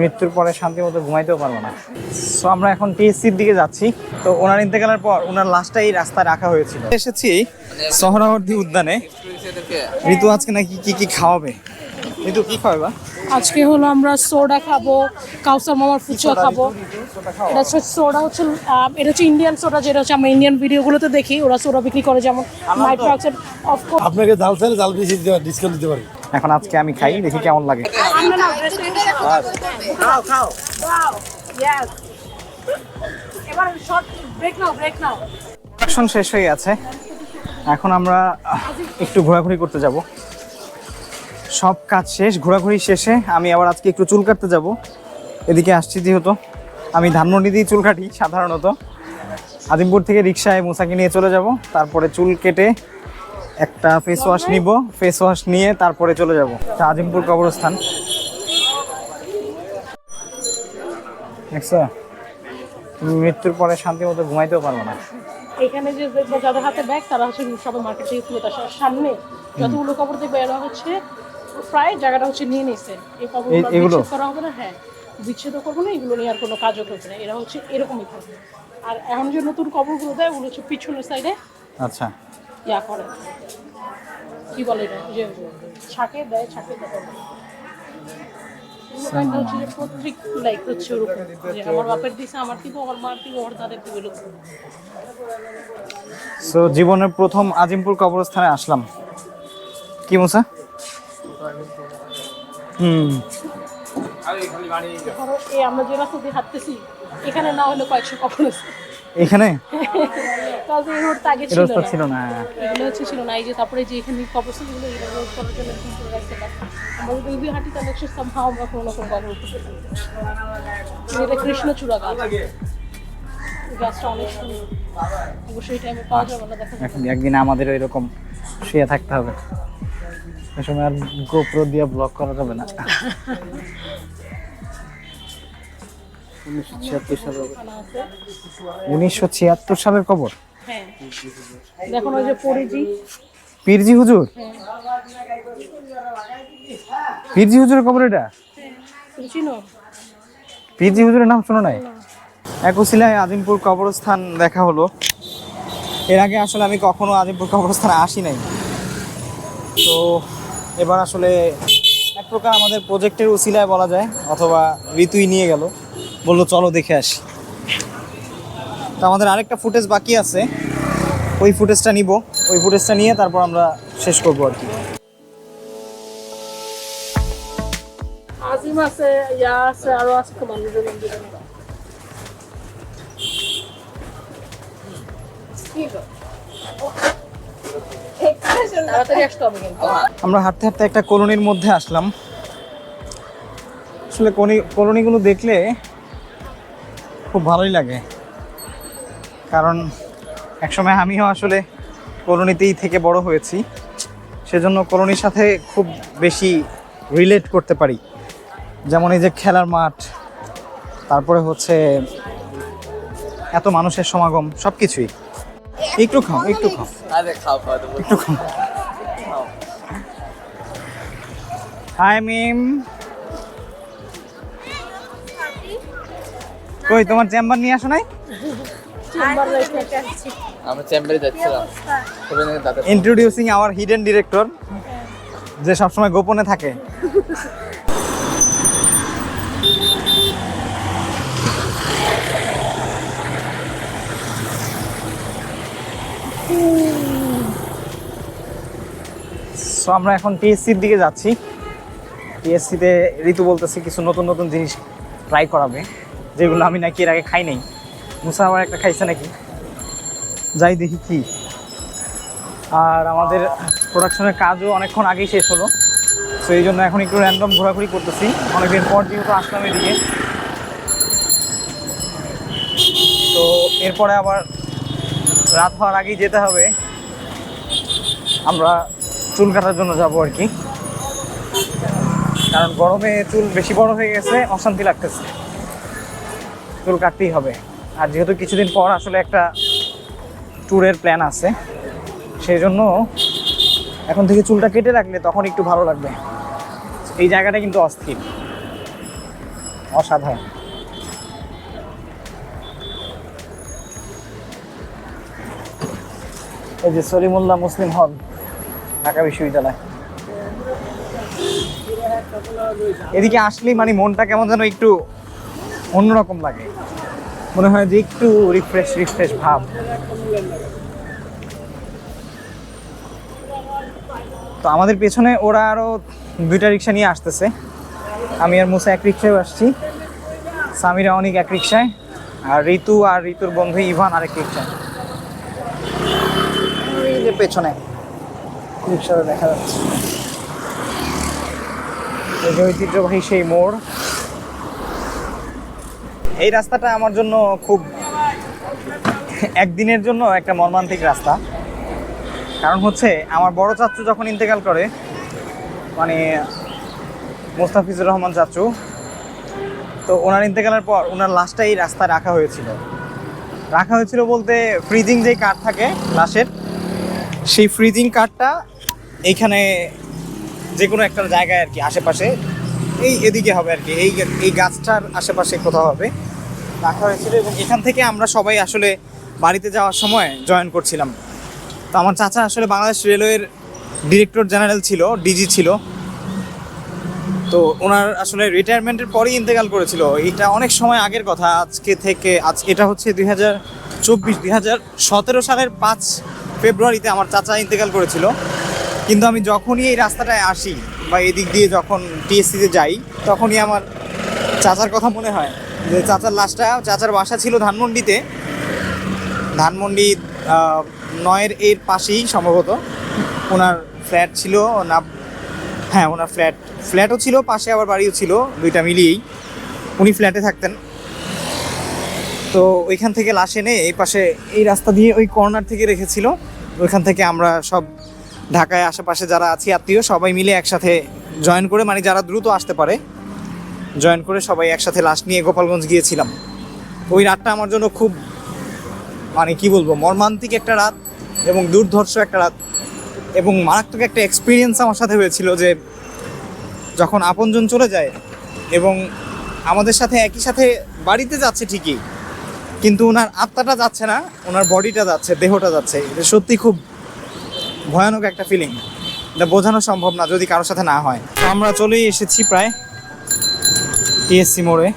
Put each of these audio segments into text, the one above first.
মৃত্যুর পরে শান্তি মতো ঘুমাইতেও পারব না। সো আমরা এখন টিএসসির দিকে যাচ্ছি। তো ওনার ইন্তেকালের পর ওনার লাশটা এই রাস্তায় রাখা হয়েছিল। এসেছি সহরাবর্তী উদ্যানে। ঋতু আজকে নাকি কি কি খাওয়াবে? ঋতু কি খাওয়াবে আজকে হলো আমরা সোডা খাব কাউসার মামার ফুচকা খাব। এটা হচ্ছে সোডা হচ্ছে আহ, এটা হচ্ছে ইন্ডিয়ান সোডা যেটা হচ্ছে আমরা ইন্ডিয়ান ভিডিওগুলোতে দেখি। ওরা সোডা বিক্রি করে যেমন আপনাকে জাল চাইলে জাল বেশি দিতে পারি ডিসকাউন্ট দিতে পারি। এখন আজকে আমি খাই দেখি কেমন লাগে। খাও প্রোডাকশন শেষ হয়ে গেছে। এখন আমরা একটু ঘোরাঘুরি করতে যাব। সব কাজ শেষ ঘোরাঘুরি শেষে আমি আবার আজকে একটু চুল কাটতে যাব। এদিকে আসছি যেহেতু আমি ধানমন্ডি দিয়ে চুল কাটি সাধারণত। আজিমপুর থেকে রিক্সায় মুসাকে নিয়ে চলে যাব তারপরে চুল কেটে একটা ফেস ওয়াশ নিব ফেস ওয়াশ নিয়ে তারপরে চলে যাব। আজিমপুর কবরস্থান। দেখছ? তুমি মৃত্যুর পরে শান্তি মতো ঘুমাইতেও পারব না। এখানে যে যাদের হাতে ব্যাগ তারা হচ্ছে সবাই মার্কেট থেকে তুলে তার সামনে যতগুলো কবর দেখবে এরা হচ্ছে প্রায় জায়গাটা হচ্ছে নিয়ে নিছে। এই এগুলো? করা হবে না হ্যাঁ। বিচ্ছেদ করব না এগুলো নিয়ে আর কোনো কাজও করবে না। এরা হচ্ছে এরকমই থাকবে আর এখন যে নতুন কবরগুলো দেয় ওগুলো হচ্ছে পিছনের সাইডে আচ্ছা। ইয়া করে। কি বলে এটা? যে ছাকে দেয় ছাকে দেয়। এগুলো kind of হচ্ছে যে পৈতৃক লাইক হচ্ছে ওরকম। যে আমার বাপের দিছে আমার দিব আমার মার দিব আমার দাদের দিব এরকম। সো জীবনের প্রথম আজিমপুর কবরস্থানে আসলাম। কি মুসা? হুম। আমরা যে রাস্তা দিয়ে হাঁটতেছি এখানে না হলে কয়েকশো আছে। এখানে? রাস্তা না। ছিল না। এগুলো হচ্ছে ছিল না। এই যে তারপরে যে এখানে কবরস্থানগুলো এটা করার জন্য একদম পুরো আমরা যদি এদিকে হাঁটি তাহলে একটু somehow আমরা কোনো না কোনো কবর পারি এটা কৃষ্ণচূড়া গাছ। এই গাছটা অনেক সুন্দর। অবশ্যই টাইমে পাওয়া যাবে না দেখা এখন একদিন আমাদের এরকম শুয়ে থাকতে হবে। এ সময় আর গোপ্রো দিয়ে ব্লক করা যাবে না। উনিশশো ছিয়াত্তর সালের কবর হ্যাঁ। দেখুন ওই যে পরিজি পীরজি হুজুর? হ্যাঁ। পীরজি হুজুরের কবর এটা? পীরজি হুজুরের নাম শোনো নাই? এক উসিলায় আজিমপুর কবরস্থান দেখা হলো। এর আগে আসলে আমি কখনো আজিমপুর কবরস্থানে আসি নাই। তো এবার আসলে এক প্রকার আমাদের প্রজেক্টের উসিলায় বলা যায় অথবা ঋতুই নিয়ে গেল। বলল চলো দেখে আসি। তো আমাদের আরেকটা ফুটেজ বাকি আছে। ওই ফুটেজটা নিব। ওই ফুটেজটা নিয়ে তারপর আমরা শেষ করব আর কি। আমরা হাঁটতে হাঁটতে একটা কলোনির মধ্যে আসলাম। আসলে কলোনি কলোনিগুলো দেখলে খুব ভালোই লাগে। কারণ একসময় আমিও আসলে কলোনিতেই থেকে বড় হয়েছি। সেজন্য কলোনির সাথে খুব বেশি রিলেট করতে পারি। যেমন এই যে খেলার মাঠ তারপরে হচ্ছে এত মানুষের সমাগম সব কিছুই একটু খাও একটু খাও। একটু খাও। হাই মিম কই তোমার চেম্বার নিয়ে আসো নাই? আমরা চেম্বারে যাচ্ছিলাম। ইন্ট্রোডিউসিং আওয়ার হিডেন ডিরেক্টর যে সবসময় গোপনে থাকে। সো আমরা এখন টিএসসির দিকে যাচ্ছি। টিএসসিতে ঋতু বলতেছে কিছু নতুন নতুন জিনিস ট্রাই করাবে। যেগুলো আমি নাকি এর আগে খাই নাই। মুসা আবার একটা খাইছে নাকি? যাই দেখি কি। আর আমাদের প্রোডাকশনের কাজও অনেকক্ষণ আগেই শেষ হলো। তো এই জন্য এখন একটু র্যান্ডম ঘোরাঘুরি করতেছি। অনেকদিন পর যেহেতু আসলাম এদিকে। তো, এরপরে আবার রাত হওয়ার আগেই যেতে হবে। আমরা চুল কাটার জন্য যাব আর কি। কারণ গরমে চুল বেশি বড় হয়ে গেছে, অশান্তি লাগতেছে। চুল কাটতেই হবে। আর যেহেতু কিছুদিন পর আসলে একটা ট্যুরের প্ল্যান আছে সেই জন্য এখন থেকে চুলটা কেটে রাখলে তখন একটু ভালো লাগবে। এই জায়গাটা কিন্তু অস্থির। অসাধারণ। এই যে সলিমুল্লাহ মুসলিম হল, ঢাকা বিশ্ববিদ্যালয়। এদিকে আসলেই মানে মনটা কেমন যেন একটু অন্যরকম লাগে। মনে হয় যে একটু রিফ্রেশ রিফ্রেশ ভাব। তো আমাদের পেছনে ওরা আরও দুইটা রিক্সা নিয়ে আসতেছে। আমি আর মুসা এক রিক্সায় আসছি। সামিরা অনেক এক রিক্সায়। আর ঋতু আর ঋতুর বন্ধু ইভান আরেক রিক্সায়। যে পেছনে রিক্সাটা দেখা যাচ্ছে। ঐতিহ্যবাহী সেই মোড়। এই রাস্তাটা আমার জন্য খুব একদিনের জন্য একটা মর্মান্তিক রাস্তা। কারণ হচ্ছে আমার বড় চাচু যখন ইন্তেকাল করে মানে মোস্তাফিজুর রহমান চাচু, তো ওনার ইন্তেকালের পর ওনার লাশটা এই রাস্তায় রাখা হয়েছিল। রাখা হয়েছিল বলতে ফ্রিজিং যেই কাঠ থাকে লাশের, সেই ফ্রিজিং কাঠটা এইখানে যে কোনো একটা জায়গায় আর কি, আশেপাশে এই এদিকে হবে আর কি, এই এই গাছটার আশেপাশে কোথাও হবে। রাখা হয়েছিল এবং এখান থেকে আমরা সবাই আসলে বাড়িতে যাওয়ার সময় জয়েন করছিলাম। তো আমার চাচা আসলে বাংলাদেশ রেলওয়ের ডিরেক্টর জেনারেল ছিল ডিজি ছিল। তো ওনার আসলে রিটায়ারমেন্টের পরেই ইন্তেকাল করেছিল। এটা অনেক সময় আগের কথা, আজকে থেকে, আজ, এটা হচ্ছে দুই হাজার চব্বিশ, দুই হাজার সতেরো সালের পাঁচ ফেব্রুয়ারিতে আমার চাচা ইন্তেকাল করেছিল। কিন্তু আমি যখনই এই রাস্তাটায় আসি বা এদিক দিয়ে যখন টিএসসিতে যাই, তখনই আমার চাচার কথা মনে হয় যে চাচার লাশটা, চাচার বাসা ছিল ধানমন্ডিতে। ধানমন্ডি নয়ের এর পাশেই সম্ভবত। ওনার ফ্ল্যাট ছিল না হ্যাঁ ওনার ফ্ল্যাট, ফ্ল্যাটও ছিল, পাশে আবার বাড়িও ছিল, দুইটা মিলিয়েই। উনি ফ্ল্যাটে থাকতেন। তো ওইখান থেকে লাশ এনে এই পাশে, এই রাস্তা দিয়ে ওই কর্নার থেকে রেখেছিল। ওইখান থেকে আমরা সব ঢাকায় আশেপাশে যারা আছি, আত্মীয়, সবাই মিলে একসাথে জয়েন করে মানে যারা দ্রুত আসতে পারে জয়েন করে সবাই একসাথে লাশ নিয়ে গোপালগঞ্জ গিয়েছিলাম। ওই রাতটা আমার জন্য খুব মানে কি বলব, মর্মান্তিক একটা রাত এবং দুর্ধর্ষ একটা রাত এবং মারাত্মক একটা এক্সপিরিয়েন্স আমার সাথে হয়েছিল যে যখন আপনজন চলে যায় এবং আমাদের সাথে একই সাথে বাড়িতে যাচ্ছে ঠিকই, কিন্তু ওনার আত্মাটা যাচ্ছে না, ওনার বডিটা যাচ্ছে, দেহটা যাচ্ছে। এটা সত্যি খুব ভয়ানক একটা ফিলিং এটা বোঝানো সম্ভব না যদি কারোর সাথে না হয়। আমরা চলেই এসেছি প্রায় টিএসসি মোড়ে।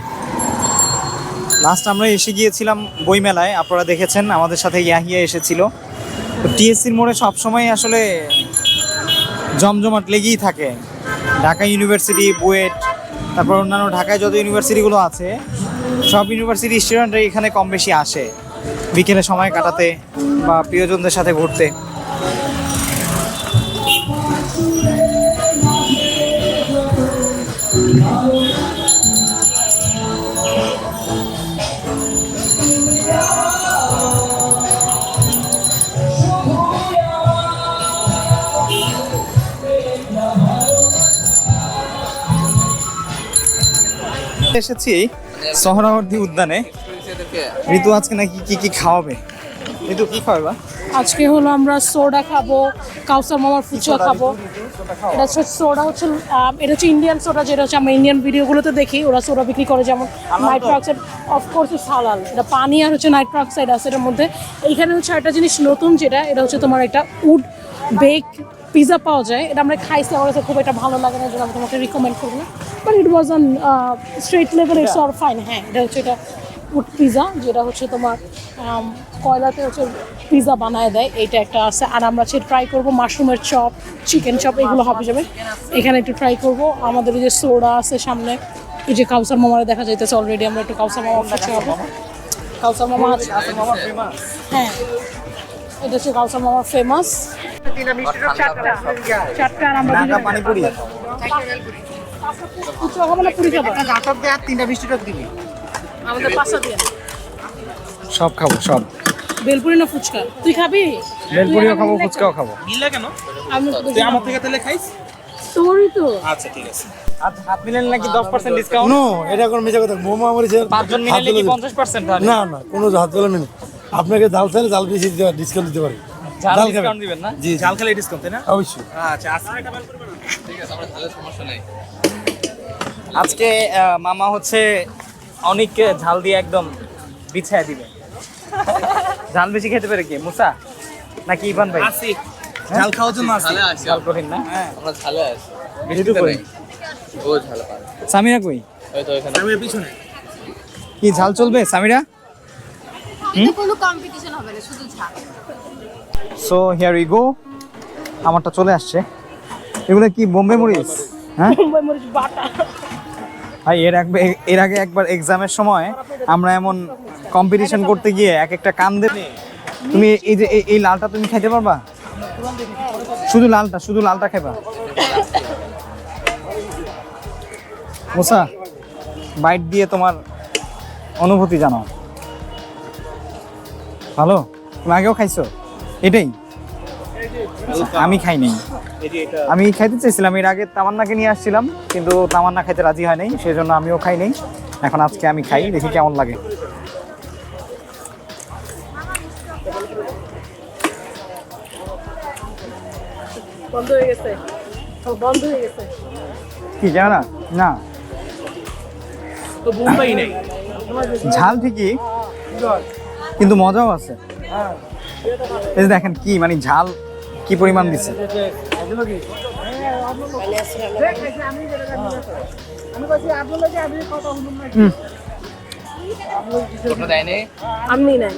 লাস্ট আমরা এসে গিয়েছিলাম বইমেলায়, আপনারা দেখেছেন, আমাদের সাথে ইয়াহিয়া এসেছিল। তো টিএসসির মোড়ে সবসময় আসলে জমজমাট লেগেই থাকে। ঢাকা ইউনিভার্সিটি বুয়েট, তারপর অন্যান্য ঢাকায় যত ইউনিভার্সিটিগুলো আছে, সব ইউনিভার্সিটি স্টুডেন্টরা এখানে কম বেশি আসে। বিকেলে সময় কাটাতে বা প্রিয়জনদের সাথে ঘুরতে। এসেছি সহরাবর্তী উদ্যানে। ঋতু আজকে নাকি কি কি খাওয়াবে? ঋতু কি খাওয়াবে আজকে হলো আমরা সোডা খাব কাউসার মামার ফুচকা খাব। এটা হচ্ছে সোডা হচ্ছে এটা হচ্ছে ইন্ডিয়ান সোডা যেটা হচ্ছে আমরা ইন্ডিয়ান ভিডিওগুলোতে দেখি ওরা সোডা বিক্রি করে যেমন নাইট্রো অক্সাইড অফকোর্স হালাল এটা পানি আর হচ্ছে নাইট্রো অক্সাইড আছে এটার মধ্যে। এইখানে হচ্ছে একটা জিনিস নতুন যেটা এটা হচ্ছে তোমার একটা উড বেক পিৎজা পাওয়া যায়। এটা আমরা খাইছি আমার কাছে খুব একটা ভালো লাগে না যেটা আমি তোমাকে রিকমেন্ড করব না। But it was on straight level it's all fine হ্যাঁ এটা হচ্ছে এটা উড পিৎজা যেটা হচ্ছে তোমার কয়লাতে হচ্ছে পিৎজা বানায় দেয়। এইটা একটা আছে। আর আমরা হচ্ছে ট্রাই করব মাশরুমের চপ চিকেন চপ এগুলো হবে যাবে। এখানে একটু ট্রাই করব। আমাদের যে সোডা আছে সামনে এই যে কাউসার মামারে দেখা যাইতেছে অলরেডি আমরা একটু কাউসার মামা ফুচকা খাব কাউসার মামা। আছে। হ্যাঁ। এটা হচ্ছে কাউসার মামার ফেমাস চারটা। আর আমরা পানিপুরি ফুচকা খাব না পুরি খাব তিনটা বিশ টাকা দিবি। আমাদের পাঁচটা দিয়ে। সব খাব সব। বেলপুরি না ফুচকা। তুই খাবি? বেলপুরিও খাব ফুচকাও খাব। আমি তুই আমার থেকে তাহলে খাইস? তোরই তো। আচ্ছা ঠিক আছে। আজ হাত মিলেন নাকি দশ পার্সেন্ট ডিসকাউন্ট নো এটা কোনো মিশা কথা। মোমো আমার পাঁচজন মিলে কি তুলে পঞ্চাশ পার্সেন্ট না না কোনো হাত নেই আপনাকে জাল জাল বেশি দিতে ডিসকাউন্ট দিতে পারি। ঝাল জাল ডিসকাউন্ট খাবেন দিবেন না? জি জাল খেলে ডিসকাউন্ট না? অবশ্যই। আচ্ছা আজকে ঠিক আছে আমরা তাহলে সমস্যা নেই। আজকে আহ, মামা হচ্ছে অনেককে ঝাল দিয়ে একদম বিছায় দিবে। ঝাল বেশি খেতে পারে কি? মুসা? নাকি ইভান ভাই? আসি। ঝাল খাওয়ার জন্য আসি। ঝাল কঠিন না? আমরা ঝালে আসি। ঋতু কই? ও ঝালে পারে সামিরা কই? ওই তো এখানে। আমি পিছনে। কি ঝাল চলবে? সামিরা? এটা কোনো কম্পিটিশন হবে না শুধু ঝাল। সো হিয়ার উই গো আমারটা চলে আসছে। এগুলো কি বোম্বে মরিচ? হ্যাঁ? মুম্বাই মরিচ বাটা। ভাই, এর এক এর আগে একবার এক্সামের সময় আমরা এমন কম্পিটিশন করতে গিয়ে এক একটা কান দেবে তুমি এই যে এই- লালটা তুমি খাইতে পারবা? শুধু লালটা শুধু লালটা খাইবা। মোসা বাইট দিয়ে তোমার অনুভূতি জানাও। ভালো? তুমি আগেও খাইছো? এটাই। আমি খাই আমি খাইতে চাইছিলাম এর আগে তামান্নাকে নিয়ে আসছিলাম কিন্তু তামান্না খাইতে রাজি হয় নাই সেই জন্য আমিও খাই নাই। এখন আজকে আমি খাই দেখি কেমন লাগে। বন্ধ হয়ে গেছে। বন্ধ হয়ে গেছে। কি জানো? না। না তো বোম্বাই নেই। ঝাল ঠিকই কিন্তু মজাও আছে। এই যে দেখেন কি মানে ঝাল কি পরিমাণ দিছে হুম, ওটা দেয়নি আমি নাই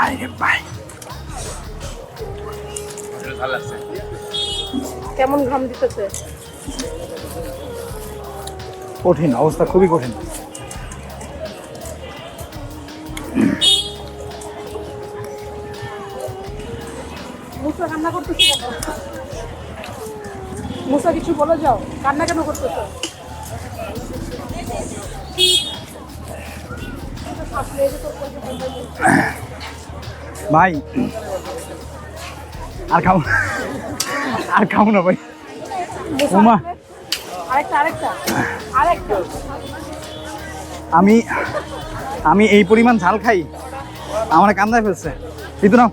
ভাই রে ভাই। কেমন ঘাম দিতেছে? কঠিন অবস্থা খুবই কঠিন। মুসা কান্না করতেছে কেন? মুসা কিছু বলে যাও কান্না কেন করতেছো? ভাই আর খাব আর খাব না ভাই। উমা। আরেকটা আরেকটা আরেকটা। আমি আমি এই পরিমাণ ঝাল খাই আমার কান্দায় ফেলছে। কিন্তু না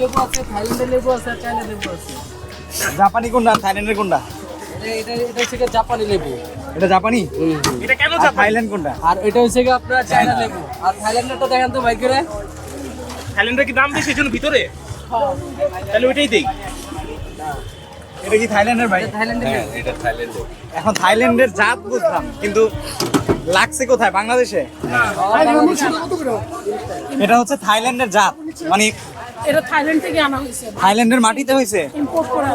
লেবু আছে থাইল্যান্ডের লেবু আছে চায়না লেবু আছে। জাপানি কোনটা? থাইল্যান্ডের কোনটা? এটা হচ্ছে জাপানি লেবু। এটা জাপানি? এটা কেন থাইল্যান্ড কোনটা? আর এটা হচ্ছে গিয়ে আপনার চায়না। লেবু। আর থাইল্যান্ডেরটা দেখেন তো ভাই করে। ক্যালেন্ডার কি দাম বেশি ভিতরে? তাহলে ওইটাই দেই। এটা কি থাইল্যান্ডের ভাই? থাইল্যান্ডের এটা থাইল্যান্ডে এখন থাইল্যান্ডের জাত বুঝলাম কিন্তু লাগছে কোথায়? বাংলাদেশে? এটা হচ্ছে থাইল্যান্ডের জাত। মানে এটা থাইল্যান্ড থেকে আনা হয়েছে। থাইল্যান্ডের মাটিতে হয়েছে? ইম্পোর্ট করে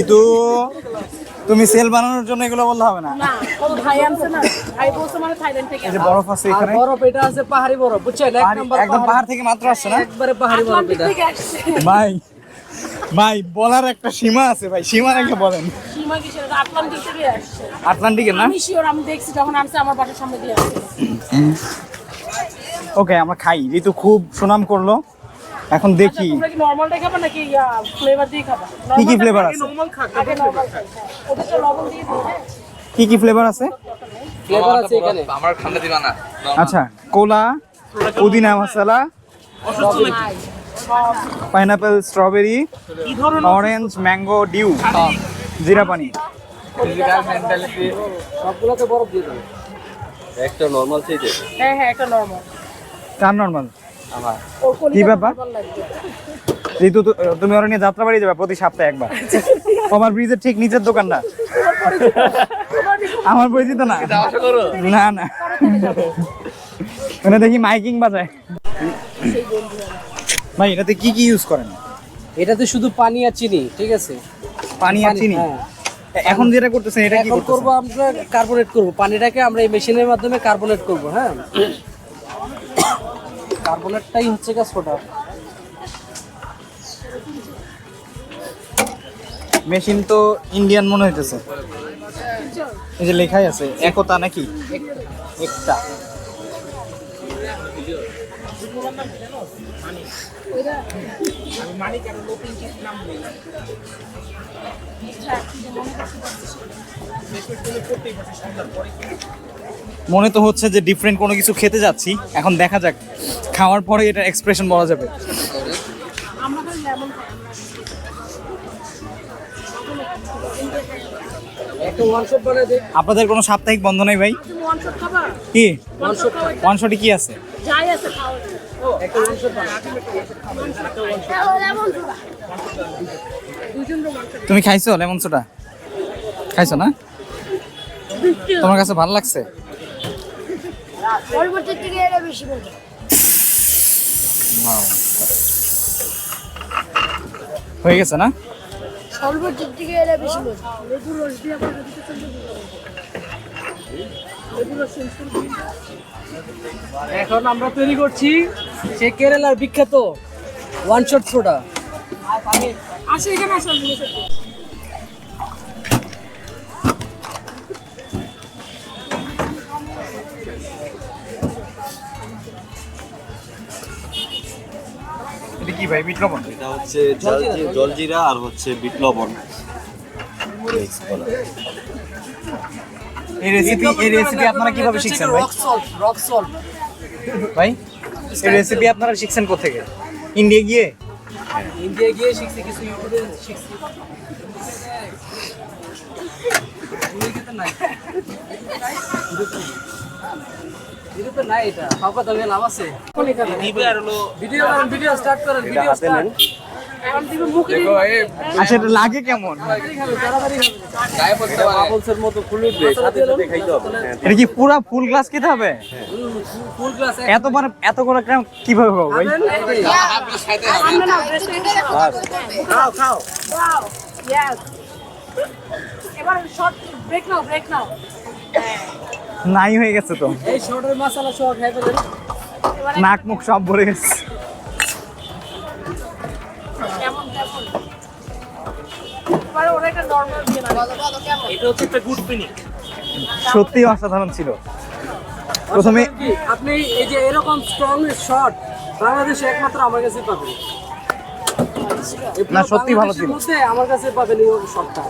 ঋতু তুমি সেল বানানোর জন্য এগুলো বললে হবে না? না ভাই আনছে না। ভাই বলছে মানে থাইল্যান্ড থেকে এই যে বরফ আছে এখানে। বরফ এটা আছে পাহাড়ি বরফ বুঝছেন? এক নাম্বার একদম পাহাড়। থেকে মাত্র আসছে না? একবারে পাহাড়ি বরফ এটা। ভাই ভাই বলার একটা সীমা আছে ভাই সীমা রেখে বলেন। সীমা আটলান্টিক থেকে আসছে। আটলান্টিকের না? আমি শিওর আমি দেখছি যখন আনছে আমার বাসার সামনে দিয়ে আসছে। ওকে আমরা খাই। ঋতু খুব সুনাম করল। এখন আচ্ছা, দেখি। তোমরা কি নরমালটাই খাবা নাকি ফ্লেভার দিয়ে খাবা? কি কি ফ্লেভার আছে? আগে নরমাল খাই। তো লবণ দিয়ে দিই কি কি ফ্লেভার আছে? ফ্লেভার আছে এখানে। আমার ঠান্ডা দিবা না আচ্ছা কোলা পুদিনা মশলা pineapple strawberry orange mango dew জিরা পানি। সবগুলোতে বরফ দিয়ে দেবে। একটা নরমাল হ্যাঁ হ্যাঁ একটা নরমাল কার নর্মাল কি ব্যাপার? ঋতু তো- তুমি ওরা নিয়ে যাত্রা বাড়ি যাবে প্রতি সপ্তাহে একবার। আমার ব্রিজের ঠিক নিচের দোকানটা। আমার পরিচিত না। না না। মানে দেখি মাইকিং বাজায়। ভাই এটাতে কি কি ইউজ করেন? এটাতে শুধু পানি আর চিনি ঠিক আছে? পানি আর চিনি? হ্যাঁ। এখন যেটা করতেছেন এটা কি করব আমরা কার্বনেট করব। পানিটাকে আমরা এই মেশিনের মাধ্যমে কার্বনেট করব হ্যাঁ? কার্বনেটটাই হচ্ছে গা সোডা। মেশিন তো ইন্ডিয়ান মনে হইতেছে। এই যে লেখাই আছে একতা নাকি? একটা। মনে তো হচ্ছে যে ডিফারেন্ট কোনো কিছু খেতে যাচ্ছি। এখন দেখা যাক, খাওয়ার পরে এটা এক্সপ্রেশন বলা যাবে। আপনাদের কোনো সাপ্তাহিক বন্ধ নেই ভাই? কি? ওয়ান শট কি আছে? তুমি খাইছো লেমন সোডা? খাইছো না? তোমার কাছে ভালো লাগছে? পরবর্তীর দিকে এরা বেশি মজা হয়ে গেছে না? দিকে এরা বেশি মজা রস দিয়ে। এখন আমরা তৈরি করছি সে কেরালার বিখ্যাত ওয়ান শট সোডা আসো এখানে আসো কি ভাই বিট লবণ এটা হচ্ছে জলজিরা আর হচ্ছে বিট লবণ এই রেসিপি এই রেসিপি আপনারা কীভাবে শিখছেন ভাই? রক সল্ট রক সল্ট ভাই এই রেসিপি আপনারা শিখছেন কোথেকে? ইন্ডিয়া গিয়ে? ইন্ডিয়া গিয়ে শিখছি কিছু ইউটিউবে শিখছি। নাই। নাই এটা লাভ আছে। ভিডিও করেন ভিডিও স্টার্ট করেন ভিডিও আচ্ছা লাগে কেমন? কি পুরা ফুল গ্লাস খেতে হবে এত বড় এত গ্রাম কীভাবে হবে ভাই? খাও খাও। এবার শর্ট ব্রেক নাও ব্রেক নাও। নাই হয়ে গেছে তো। এই শর্টের মশলা সহ খাই ফেলেন নাক মুখ সব ভরে গেছে। সত্যি অসাধারণ ছিল। প্রথমে কি? আপনি এই যে এরকম স্ট্রং শট বাংলাদেশে একমাত্র আমার কাছে পাবেন। না, সত্যি ভালো ছিল। আমার কাছে পাবেন এই শটটা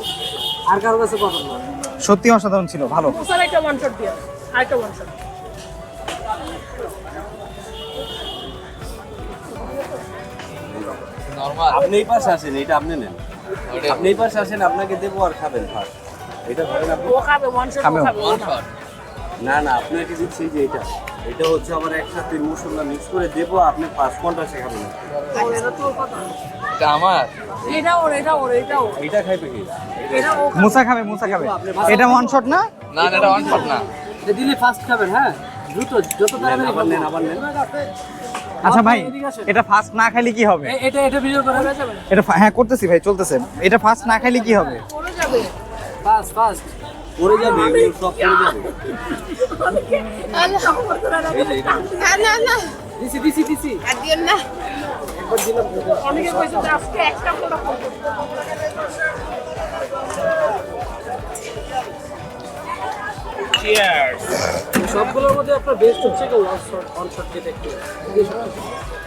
আর কারও কাছে পাবেন না। সত্যি অসাধারণ ছিল ভালো। একটা ওয়ান শট দিয়ে আরেকটা ওয়ান শট আপনি এই পাশে আসেন এটা আপনি নেন। আপনি এই পাশে আসেন আপনাকে দেবো আর খাবেন ফার্স্ট এটা ধরেন আপনি ও খাবে ওয়ান শট খাবে। ও। খাবে না না আপনাকে দিচ্ছি যে এটা এটা হচ্ছে আবার একসাথে মশলা মিক্স করে দেবো আপনি শেখাবেন এটা এটা আমার। এটা ওর এটা ওর এটা ওর। এইটা খাইবে কি? এটা মুসা খাবে মুসা খাবে। এটা ওয়ান শট না? না এটা ওয়ান শট না। এটা দিলে ফার্স্ট খাবেন হ্যাঁ? দ্রুত যত তাড়াতাড়ি আবার নেন আবার নেন। আচ্ছা ভাই এটা ফার্স্ট না খাইলে কি হবে? এটা এটা ভিডিও করা যাবে? এটা হ্যাঁ করতেছি ভাই চলতেছে। এটা ফার্স্ট না খাইলে কি হবে? পড়ে যাবে। ফাস্ট ফাস্ট পড়ে যাবে সব পড়ে যাবে। না না না দিছি দিছি দিছি। আর দিয়েন না অনেকে কইছে যে আজকে একটা ফটো সবগুলোর মধ্যে আপনার বেস্ট হচ্ছে কি ওয়ান শট ওয়ান শট যেটা একটু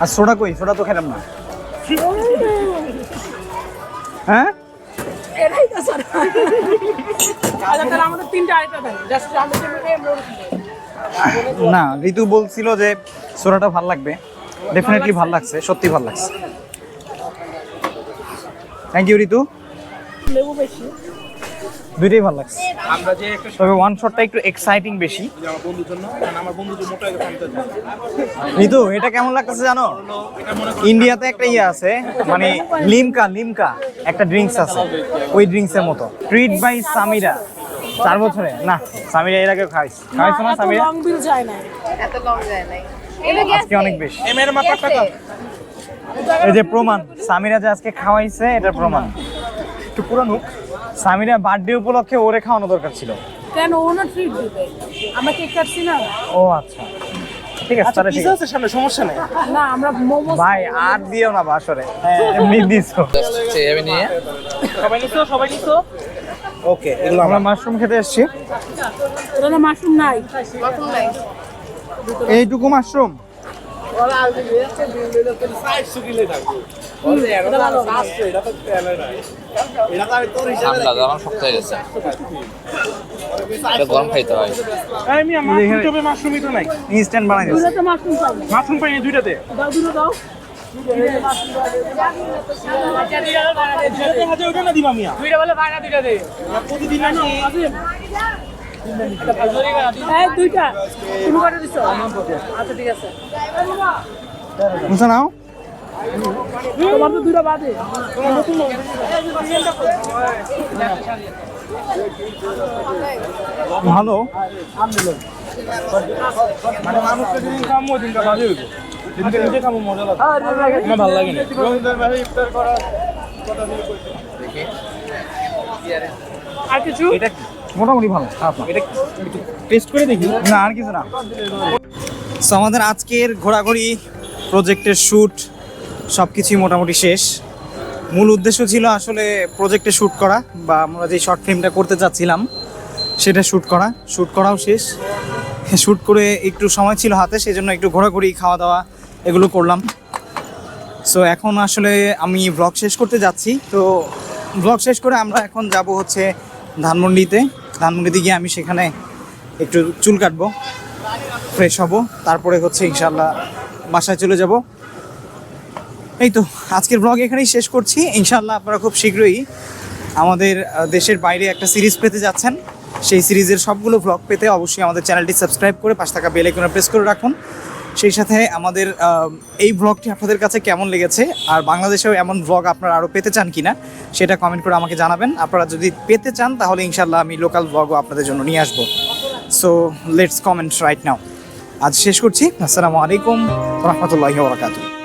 আর সোডা কই? সোডা তো খেলাম না। হ্যাঁ? এটাই তো স্যার আচ্ছা আমাদের তিনটা আইটেম দেন। জাস্ট না ঋতু বলছিল যে সোডাটা ভালো লাগবে। ডেফিনেটলি ভালো লাগছে সত্যি ভালো লাগছে। Thank you Ritu. লেবু বেশি। দুইটাই ভালো লাগছে। তবে ওয়ান শটটা একটু এক্সাইটিং বেশি। ঋতু এটা কেমন লাগতেছে জানো? ইন্ডিয়াতে একটা ইয়ে আছে মানে লিমকা লিমকা একটা ড্রিঙ্কস আছে। ওই ড্রিঙ্কস এর মতো। ট্রিট বাই সামিরা চার বছরে। না সামিরা এর আগে খাইছ। খাইছো না সামিরা লং বিল যায় না। এত লং যায় এটা আজকে অনেক বেশি। এই যে প্রমাণ সামিরা যে আজকে খাওয়াইছে এটা প্রমাণ। একটু পুরানো সামিরা বার্থডে উপলক্ষে ওরে খাওয়ানো দরকার ছিল। কেন? ও না ট্রিট দিবে। আমরা কেক কাটছি না ও আচ্ছা। ঠিক আছে তাহলে ঠিক আছে সামনে সমস্যা নেই। না আমরা মোমো ভাই আর দিও না বাসরে। এমনি দিছো। সবাই নিছো? সবাই নিছো? ওকে এগুলো আমরা মাশরুম খেতে এসেছি। এটা মাশরুম নাই। এইটুকু মাশরুম শক্ত হয়ে গেছে এটা গরম খাইতে হয়। আমি আমার টবে মাশরুমই তো নাই। ইনস্ট্যান্ট বানাই দুটোতে মাশরুম পাবো। মাশরুম পাইনি দুইটাতে। দাও দুটো প্রতিদিন এই দুইটা। তুমি কটা দিছো? আচ্ছা ঠিক আছে। বুঝছ নাও তোমার তো দুইটা বাদে। ভালো। মানে মানুষকে যেদিন খামো দিনটা ভালো হইব যেদিনটা নিজে খামো মজা লাগে আমার ভালো লাগে না আর কিছু? এটা কি? মোটামুটি ভালো। খারাপ না এটা টেস্ট করে দেখি। না আর কিছু না। সো আমাদের আজকের ঘোরাঘুরি প্রজেক্টের শ্যুট সব কিছুই মোটামুটি শেষ। মূল উদ্দেশ্য ছিল আসলে প্রজেক্টে শ্যুট করা বা আমরা যে শর্ট ফিল্মটা করতে চাচ্ছিলাম সেটা শ্যুট করা। শ্যুট করাও শেষ। শ্যুট করে একটু সময় ছিল হাতে সেই জন্য একটু ঘোরাঘুরি খাওয়া দাওয়া এগুলো করলাম। সো এখন আসলে আমি ব্লগ শেষ করতে যাচ্ছি। তো ব্লগ শেষ করে আমরা এখন যাব হচ্ছে ধানমন্ডিতে। ধানমন্ডিতে গিয়ে আমি সেখানে একটু চুল কাটবো ফ্রেশ হব। তারপরে হচ্ছে ইনশাল্লাহ বাসায় চলে যাব। এই তো, আজকের ব্লগ এখানেই শেষ করছি। ইনশাল্লাহ আপনারা খুব শীঘ্রই আমাদের দেশের বাইরে একটা সিরিজ পেতে যাচ্ছেন। সেই সিরিজের সবগুলো ব্লগ পেতে অবশ্যই আমাদের চ্যানেলটি সাবস্ক্রাইব করে পাশে থাকা বেল আইকনে প্রেস করে রাখুন। সেই সাথে, আমাদের এই ব্লগটি আপনাদের কাছে কেমন লেগেছে? আর বাংলাদেশেও এমন ব্লগ আপনারা আরও পেতে চান কিনা, সেটা কমেন্ট করে আমাকে জানাবেন। আপনারা যদি পেতে চান, তাহলে ইনশাল্লাহ আমি লোকাল ব্লগও আপনাদের জন্য নিয়ে আসব। So let's comment right now আজ শেষ করছি। আসসালামু আলাইকুম রহমতুল্লাহ ওবরাকাতুহ